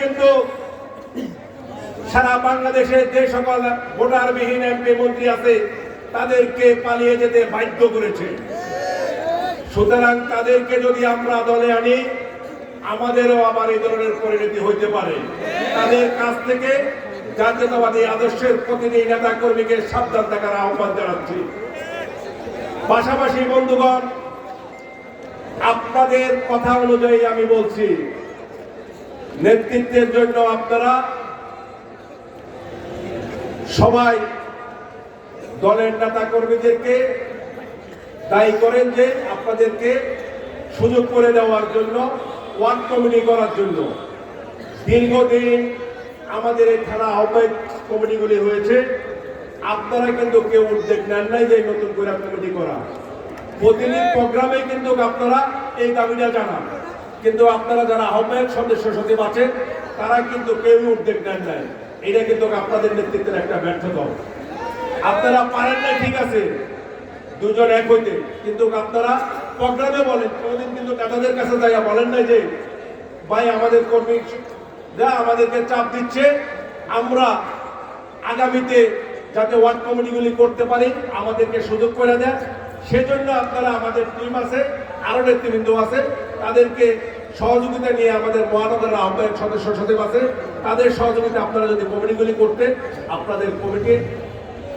কিন্তু সারা বাংলাদেশে যে সকল ভোটারবিহীন এমপি মন্ত্রী আছে, তাদেরকে পালিয়ে যেতে বাধ্য করেছে। সুতরাং তাদেরকে যদি আমরা দলে আনি, আমাদেরও আবার এই ধরনের পরিণতি হইতে পারে। তাদের কাছ থেকে জাতীয়তাবাদী আদর্শের প্রতিটি নেতা কর্মীকে সাবধান থাকার আহ্বান জানাচ্ছি। পাশাপাশি বন্ধুগণ, আপনাদের কথা অনুযায়ী আমি বলছি নেতৃত্বের জন্য আপনারা সবাই দলের নেতা কর্মীদেরকে দায়ী করেন যে আপনাদেরকে সুযোগ করে দেওয়ার জন্য, ওয়ার্ড কমিটি করার জন্য। দীর্ঘদিন আমাদের এই থানা আহ্বায়ক কমিটিগুলি হয়েছে। আপনারা কিন্তু কেউ উদ্যোগ নেন নাই যে নতুন করে কমিটি করা। প্রতিদিন প্রোগ্রামে কিন্তু আপনারা এই দাবিটা জানান। কিন্তু আপনারা যারা আহ্বায়ক সদস্য সচিব আছেন, তারা কিন্তু কেউই উদ্যোগ নেন নাই। এটা কিন্তু আপনাদের নেতৃত্বের একটা ব্যর্থতা। আপনারা পারেন না ঠিক আছে। দুজন এক হইতে। কিন্তু আপনারা প্রোগ্রামে বলেন, কোনোদিন কিন্তু নেতাদের কাছে যাইয়া বলেন না যে, ভাই, আমাদের কর্মী যা আমাদেরকে চাপ দিচ্ছে, আমরা আগামীতে যাতে ওয়ার্ড কমিটিগুলি করতে পারি, আমাদেরকে সুযোগ করে দেন। সেজন্য আপনারা আমাদের টিম আছে আরও নেতৃবৃন্দ আছে তাদেরকে সহযোগিতা নিয়ে আমাদের মহানগরের আহ্বায়ক সদস্য সচিব আছে তাদের সহযোগিতা আপনারা যদি কমিটিগুলি করতে, আপনাদের কমিটির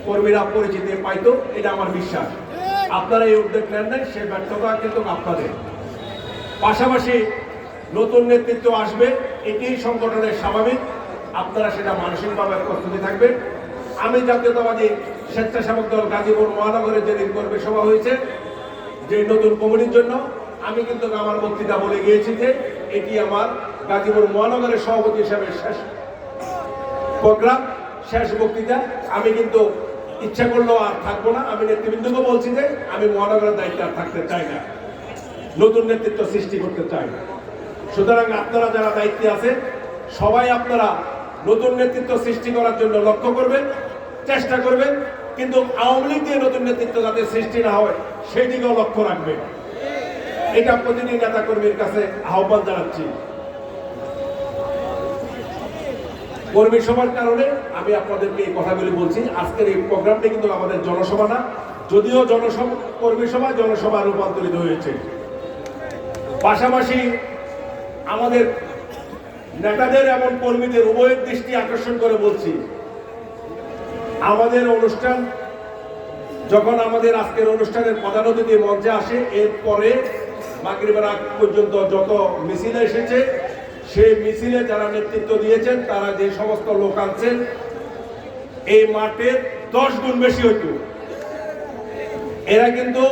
কর্মীরা পরিচিতি পাইতো, এটা আমার বিশ্বাস। আপনারা এই উদ্যোগ নেন নাই, সে ব্যর্থতা কিন্তু আপনাদের। পাশাপাশি নতুন নেতৃত্ব আসবে, এটি সংগঠনের স্বাভাবিক। আপনারা সেটা মানসিকভাবে প্রস্তুতি থাকবেন। আমি জাতীয়তাবাদী স্বেচ্ছাসেবক দল গাজীপুর মহানগরে যেদিন কর্মী সভা হয়েছে, যে নতুন কমিটির জন্য আমি কিন্তু আমার বক্তৃতা বলে গিয়েছি যে এটি আমার গাজীপুর মহানগরের সভাপতি হিসাবে শেষ প্রোগ্রাম, শেষ বক্তৃতা। আমি কিন্তু ইচ্ছা করলেও আর থাকব না। আমি নেতৃবৃন্দকে বলছি যে আমি মহানগরের দায়িত্ব আর থাকতে চাই না। নতুন নেতৃত্ব সৃষ্টি করতে চাই না। সুতরাং আপনারা যারা দায়িত্বে আছেন, সবাই আপনারা নতুন নেতৃত্ব সৃষ্টি করার জন্য লক্ষ্য করবেন, চেষ্টা করবেন। কিন্তু আওয়ামী লীগ দিয়ে নতুন নেতৃত্ব যাতে সৃষ্টি না হয় সেই দিকেও লক্ষ্য রাখবেন। এটা প্রতিটি নেতা কর্মীর কাছে আহ্বান জানাচ্ছি। কর্মী সভার কারণে আমি আপনাদেরকে এই কথাগুলি বলছি। আজকের এই প্রোগ্রামটি কিন্তু আমাদের জনসভা না, যদিও জনসভা, কর্মী সভা জনসভা রূপান্তরিত হয়েছে। পাশাপাশি আমাদের নেতাদের এবং কর্মীদের উভয়ের দৃষ্টি আকর্ষণ করে বলছি। আমাদের অনুষ্ঠান, যখন আমাদের আজকের অনুষ্ঠানের প্রধান অতিথি মঞ্চে আসে, এরপরে মাগরিবের আগ পর্যন্ত যত মিছিল এসেছে, সেই মিছিলে যারা নেতৃত্ব দিয়েছেন, তারা যে সমস্ত লোক আনছেন, এই মাঠের দশ গুণ বেশি হইতো এরা কিন্তু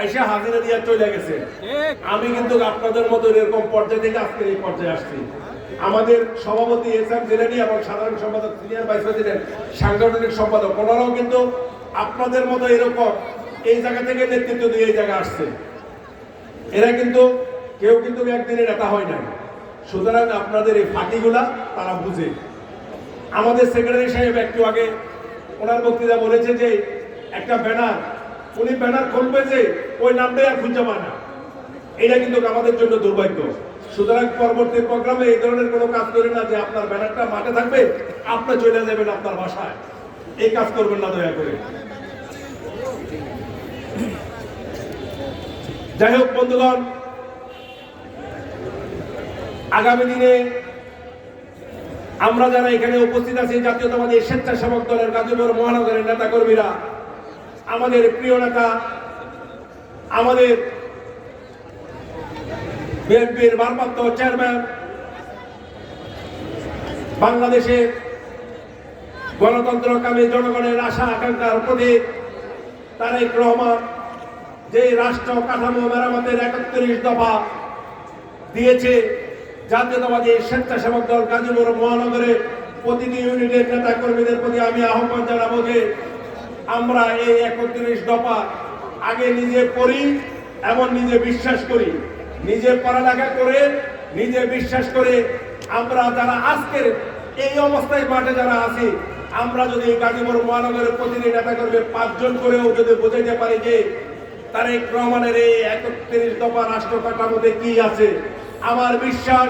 আইসা হাজিরা দিয়ে চলে গেছে। আমি কিন্তু আপনাদের মতো এরকম পর্যায়ে থেকে আজকে এই পর্যায়ে আসছি। আমাদের সভাপতি এস এম জিলানি এবং সাধারণ সম্পাদক সিনিয়র ভাইস প্রেসিডেন্ট, সাংগঠনিক সম্পাদক, ওনারাও কিন্তু আপনাদের মতো এরকম এই জায়গা থেকে নেতৃত্ব দিয়ে এই জায়গায় আসছে এরা কিন্তু, কেউ কিন্তু একদিনে নেতা হয় না সুতরাং আপনাদের এই ফাঁকিগুলা তারা বুঝে। আমাদের সেক্রেটারি সাহেব একটু আগে ওনার বক্তৃতা বলেছে যে, একটা ব্যানার, উনি ব্যানার খুলবে যে, ওই নামটাই আর খুঁজে পায় না। এটা কিন্তু আমাদের জন্য দুর্ভাগ্য। সুতরাং পরবর্তী প্রোগ্রামে এই ধরনের কোনো কাজ করি না যে আপনার ব্যানারটা মাঠে থাকবে, আপনি চলে যাবেন আপনার বাসায়। এই কাজ করবেন না দয়া করে। যাই হোক, বন্ধুগণ, আগামী দিনে আমরা যারা এখানে উপস্থিত আছি, জাতীয়তাবাদী স্বেচ্ছাসেবক দলের গাজীপুর মহানগরের নেতা কর্মীরা আমাদের প্রিয় নেতা, আমাদের বিএনপির ভারপ্রাপ্ত চেয়ারম্যান, বাংলাদেশের গণতন্ত্রকামী জনগণের আশা আকাঙ্ক্ষার প্রতীক তারেক রহমান যে রাষ্ট্র কাঠামো মেরামতের একত্রিশ দফা দিয়েছে, জাতীয়তাবাদী স্বেচ্ছাসেবক দল গাজীপুর মহানগরে প্রতিটি ইউনিটের নেতা কর্মীদের প্রতি আমি আহ্বান জানাব যে আমরা এই একত্রিশ দফা আগে নিজে পড়ি এবং নিজে বিশ্বাস করি। নিজে পড়ালেখা করে, নিজে বিশ্বাস করে আমরা যারা আজকের এই অবস্থায় মাঠে যারা আছি, আমরা যদি গাজীপুর মহানগরের প্রতিটি নেতা কর্মী পাঁচজন করেও যদি বোঝাইতে পারি যে তারেক রহমানের এই একত্রিশ দফা রাষ্ট্র কাঠামোতে কি আছে। আমার বিশ্বাস,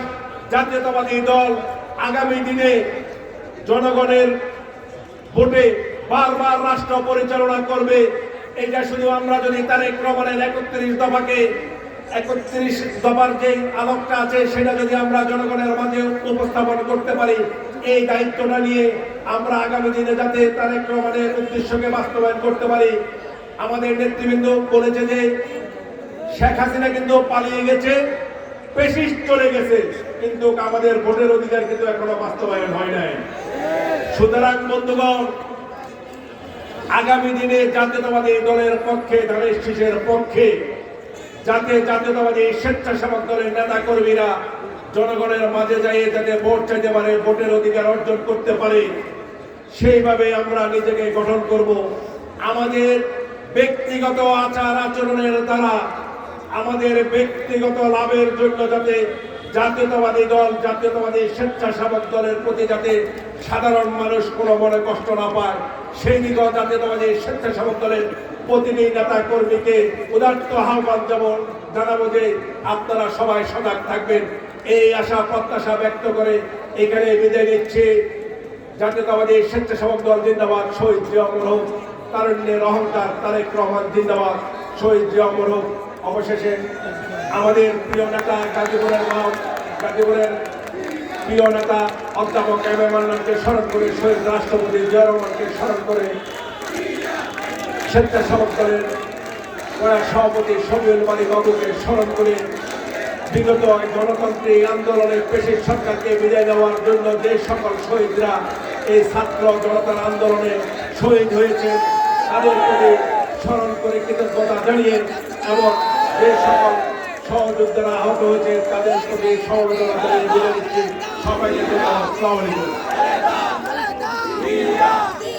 জাতীয়তাবাদী দল আগামী দিনে জনগণের ভোটে বারবার রাষ্ট্র পরিচালনা করবে। এটা শুধু আমরা যদি তারেক রহমানের একত্রিশ দফাকে, একত্রিশ দফার যে আলোকটা আছে, সেটা যদি আমরা জনগণের মাঝে উপস্থাপন করতে পারি, এই দায়িত্বটা নিয়ে আমরা আগামী দিনে যাতে তারেক রহমানের উদ্দেশ্যকে বাস্তবায়ন করতে পারি আমাদের নেতৃবৃন্দ বলেছে যে শেখ হাসিনা কিন্তু পালিয়ে গেছে, পেশিস চলে গেছে, কিন্তু আমাদের ভোটের অধিকার কিন্তু এখনও বাস্তবায়ন হয় নাই। সুতরাং, বন্ধুগণ, আগামী দিনে জাতীয়তাবাদী দলের পক্ষে ধানের শীষের পক্ষে, যাতে জাতীয়তাবাদী স্বেচ্ছাসেবক দলের নেতা কর্মীরা জনগণের মাঝে যাই যাতে ভোট চাইতে পারে, ভোটের অধিকার অর্জন করতে পারে, সেইভাবে আমরা নিজেকে গঠন করব। আমাদের ব্যক্তিগত আচার আচরণের দ্বারা আমাদের ব্যক্তিগত লাভের জন্য যাতে জাতীয়তাবাদী দল, জাতীয়তাবাদী স্বেচ্ছাসেবক দলের প্রতি যাতে সাধারণ মানুষ কোনো মনে কষ্ট না পায়, সেই দিকেও জাতীয়তাবাদী স্বেচ্ছাসেবক দলের প্রতিটি নেতা কর্মীকে উদার্ত আহ্বান যেমন জানাব যে আপনারা সবাই সজাগ থাকবেন। এই আশা, প্রত্যাশা ব্যক্ত করে এখানে বিদায় নিচ্ছে। জাতীয়তাবাদী স্বেচ্ছাসেবক দল জিন্দাবাদ, শহীদ জিয়া তারুণ্যের অহংকার তারেক রহমান জিন্দাবাদ। শহীদ জিয়া অমর হোক অবশেষে আমাদের প্রিয় নেতা গাজীপুরের নাম গাজীপুরের প্রিয় নেতা অধ্যাপক এম এম আন্নানকে স্মরণ করে শহীদ রাষ্ট্রপতি জিয়া রহমানকে স্মরণ করে স্বেচ্ছাসেবক দলের সভাপতি শফিউল মালিক বাবুকে স্মরণ করে বিগত গণতান্ত্রিক আন্দোলনের পেশির সরকারকে বিদায় দেওয়ার জন্য যে সকল শহীদরা এই ছাত্র জনতার আন্দোলনে শহীদ হয়েছে তাদের প্রতি স্মরণ করে কৃতজ্ঞতা জানিয়ে এবং যে সকল সহযোদ্ধারা আহত হয়েছে, তাদের প্রতি সহযোগিতা সবাইকে। আসসালামু আলাইকুম